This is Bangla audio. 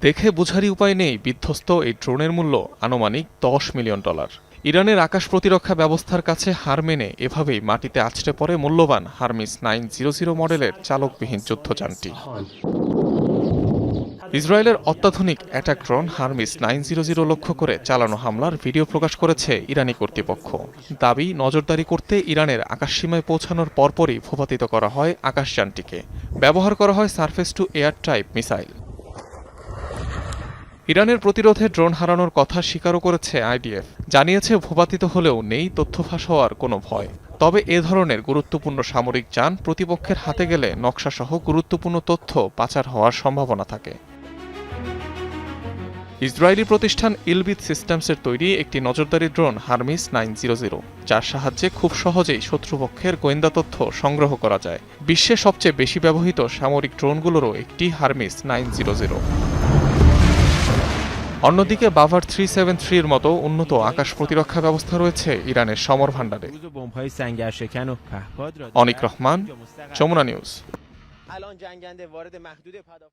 দেখে বোঝারই উপায় নেই, বিধ্বস্ত এই ড্রোনের মূল্য আনুমানিক দশ মিলিয়ন ডলার। ইরানের আকাশ প্রতিরক্ষা ব্যবস্থার কাছে হার মেনে এভাবেই মাটিতে আছড়ে পড়ে মূল্যবান হারমিস নাইন জিরো জিরো মডেলের চালকবিহীন যুদ্ধযানটি। ইসরায়েলের অত্যাধুনিক attack drone Hermes nine zero zero লক্ষ্য করে চালানো হামলার ভিডিও প্রকাশ করেছে ইরানি কর্তৃপক্ষ। দাবি, নজরদারি করতে ইরানের আকাশসীমায় পৌঁছানোর পরপরই ভূপাতিত করা হয় আকাশযানটিকে। ব্যবহার করা হয় surface to air type missile. ইরানের প্রতিরোধে ড্রোন হারানোর কথা স্বীকারও করেছে আইডিএফ। জানিয়েছে, ভূপাতিত হলেও নেই তথ্য ফাঁস হওয়ার কোনো ভয়। তবে এ ধরনের গুরুত্বপূর্ণ সামরিক যান প্রতিপক্ষের হাতে গেলে নকশাসহ গুরুত্বপূর্ণ তথ্য পাচার হওয়ার সম্ভাবনা থাকে। ইসরায়েলি প্রতিষ্ঠান ইলবিথ সিস্টেমসের তৈরি একটি নজরদারি drone Hermes nine zero zero, যার সাহায্যে খুব সহজেই শত্রুপক্ষের গোয়েন্দা তথ্য সংগ্রহ করা যায়। বিশ্বে সবচেয়ে বেশি ব্যবহৃত সামরিক ড্রোনগুলোরও একটি হারমিস নাইন জিরো জিরো। অন্যদিকে বাভার থ্রি সেভেন থ্রির মতো উন্নত আকাশ প্রতিরক্ষা ব্যবস্থা রয়েছে ইরানের সমর ভাণ্ডারে। অনিক রহমান যমুনা নিউজ।